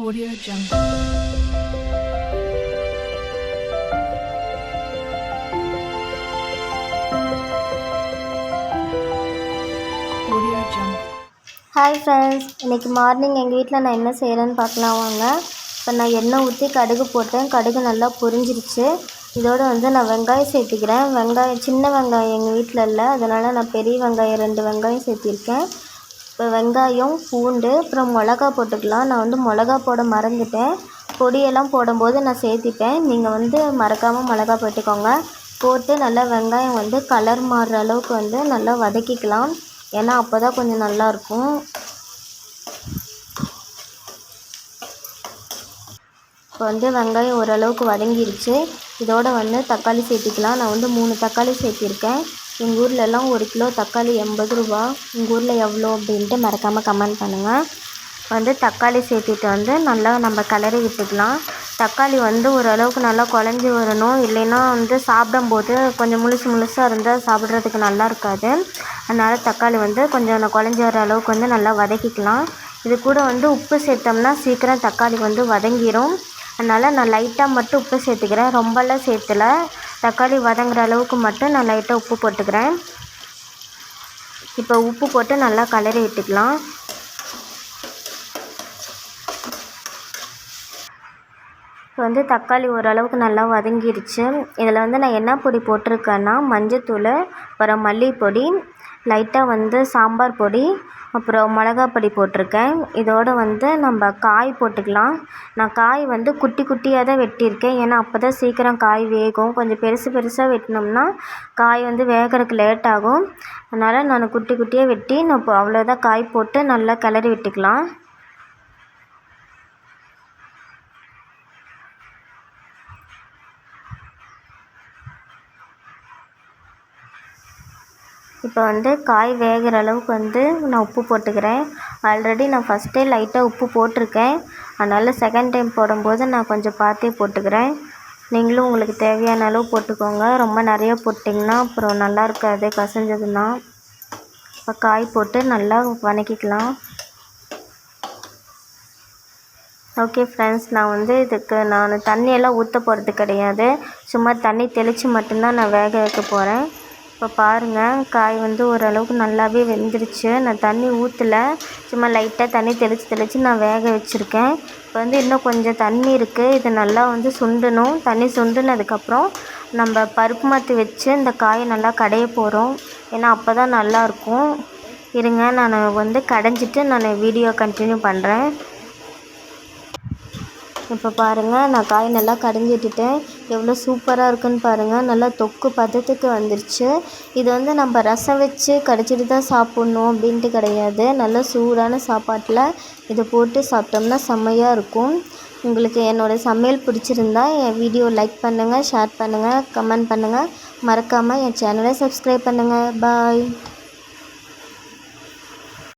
Audio Jungle. Hi friends இன்றைக்கி morning எங்கள் வீட்டில் நான் என்ன செய்கிறேன்னு பார்க்கலாம் வாங்க. இப்போ நான் எண்ணெய் ஊற்றி கடுகு போட்டேன். கடுகு நல்லா பொரிஞ்சிருச்சு. இதோடு வந்து நான் வெங்காயம் சேர்த்திக்கிறேன். வெங்காயம் சின்ன வெங்காயம் எங்கள் வீட்டில் இல்லை. அதனால் நான் பெரிய வெங்காயம் ரெண்டு வெங்காயம் சேர்த்திருக்கேன். இப்போ வெங்காயம் பூண்டு அப்புறம் மிளகா போட்டுக்கலாம். நான் வந்து மிளகா போட மறந்துட்டேன். பொடியெல்லாம் போடும்போது நான் சேர்த்திப்பேன். நீங்கள் வந்து மறக்காமல் மிளகா போட்டுக்கோங்க. போட்டு நல்லா வெங்காயம் வந்து கலர் மாறுற அளவுக்கு வந்து நல்லா வதக்கிக்கலாம். ஏன்னா அப்போ தான் கொஞ்சம் நல்லாயிருக்கும் இப்போ வந்து வெங்காயம் ஓரளவுக்கு வதங்கிருச்சு. இதோட வந்து தக்காளி சேர்த்திக்கலாம். நான் வந்து மூணு தக்காளி சேர்த்திருக்கேன். எங்கள் ஊர்லெலாம் ஒரு கிலோ தக்காளி எண்பது ரூபா. உங்கள் ஊரில் எவ்வளோ அப்படின்ட்டு மறக்காமல் கமெண்ட் பண்ணுங்கள் வந்து தக்காளி சேர்த்துட்டு வந்து நல்லா நம்ம கிளறி விட்டுக்கலாம். தக்காளி வந்து ஓரளவுக்கு நல்லா குழஞ்சி வரணும். இல்லைன்னா வந்து சாப்பிடும்போது கொஞ்சம் முழுசு முழுசாக இருந்தால் சாப்பிட்றதுக்கு நல்லா இருக்காது. அதனால் தக்காளி வந்து கொஞ்சம் குழஞ்சி வர அளவுக்கு வந்து நல்லா வதக்கிக்கலாம். இது கூட வந்து உப்பு சேர்த்தோம்னா சீக்கிரம் தக்காளி வந்து வதங்கிடும் அதனால் நான் லைட்டாக மட்டும் உப்பு சேர்த்துக்கிறேன். ரொம்பலாம் சேர்த்துல. தக்காளி வதங்குற அளவுக்கு மட்டும் நான் லைட்டாக உப்பு போட்டுக்கிறேன். இப்போ உப்பு போட்டு நல்லா கலரி விட்டுக்கலாம். இப்போ வந்து தக்காளி ஓரளவுக்கு நல்லா வதங்கிருச்சு. இதில் வந்து நான் என்ன பொடி போட்டிருக்கேன்னா மஞ்சத்தூள் அப்புறம் மல்லிப்பொடி லைட்டாக வந்து சாம்பார் பொடி அப்புறம் மிளகா பொடி போட்டிருக்கேன். இதோடு வந்து நம்ம காய் போட்டுக்கலாம். நான் காய் வந்து குட்டி குட்டியாக தான் வெட்டியிருக்கேன். ஏன்னா அப்போ தான் சீக்கிரம் காய் வேகும். கொஞ்சம் பெருசு பெருசாக வெட்டினோம்னா காய் வந்து வேகறதுக்கு லேட் ஆகும். அதனால் நான் குட்டி குட்டியாக வெட்டி நான் இப்போ அவ்வளோதான் காய் போட்டு நல்லா கிளறி விட்டுக்கலாம். இப்போ வந்து காய் வேகிற அளவுக்கு வந்து நான் உப்பு போட்டுக்கிறேன். ஆல்ரெடி நான் ஃபஸ்ட்டே லைட்டாக உப்பு போட்டிருக்கேன். அதனால் செகண்ட் டைம் போடும்போது நான் கொஞ்சம் பார்த்தே போட்டுக்கிறேன். நீங்களும் உங்களுக்கு தேவையான அளவு போட்டுக்கோங்க. ரொம்ப நிறைய போட்டிங்கன்னா அப்புறம் நல்லா இருக்காது. கசஞ்சதுன்னா இப்போ காய் போட்டு நல்லா வதக்கிக்கலாம் ஓகே ஃப்ரெண்ட்ஸ் நான் வந்து இதுக்கு நான் தண்ணியெல்லாம் ஊற்ற போகிறது கிடையாது. சும்மா தண்ணி தெளித்து மட்டும்தான் நான் வேக வைக்க போகிறேன் இப்போ பாருங்கள் காய் வந்து ஓரளவுக்கு நல்லாவே வெந்துருச்சு. நான் தண்ணி ஊற்றல சும்மா லைட்டாக தண்ணி தெளித்து தெளித்து நான் வேக வச்சுருக்கேன். இப்போ வந்து இன்னும் கொஞ்சம் தண்ணி இருக்குது இது நல்லா வந்து சுண்டணும். தண்ணி சுண்டுனதுக்கப்புறம் நம்ம பருப்பு மாற்றி வச்சு இந்த காயை நல்லா கடைய போகிறோம் ஏன்னா அப்போ தான் நல்லாயிருக்கும் இருங்க நான் வந்து கடைஞ்சிட்டு நான் வீடியோ கண்டினியூ பண்ணுறேன் இப்போ பாருங்கள் நான் காய் நல்லா கடைஞ்சிட்டுட்டேன் எவ்வளோ சூப்பராக இருக்குன்னு பாருங்கள் நல்லா தொக்கு பதத்துக்கு வந்துருச்சு. இது வந்து நம்ம ரசம் வச்சு கடைச்சிட்டு தான் சாப்பிட்ணும் அப்படின்ட்டு கிடையாது. நல்லா சூடான சாப்பாட்டில் இதை போட்டு சாப்பிட்டோம்னா செம்மையாக இருக்கும். உங்களுக்கு என்னோடய சமையல் பிடிச்சிருந்தா என் வீடியோ லைக் பண்ணுங்கள் ஷேர் பண்ணுங்கள் கமெண்ட் பண்ணுங்கள் மறக்காமல் என் சேனலை சப்ஸ்கிரைப் பண்ணுங்கள் பாய்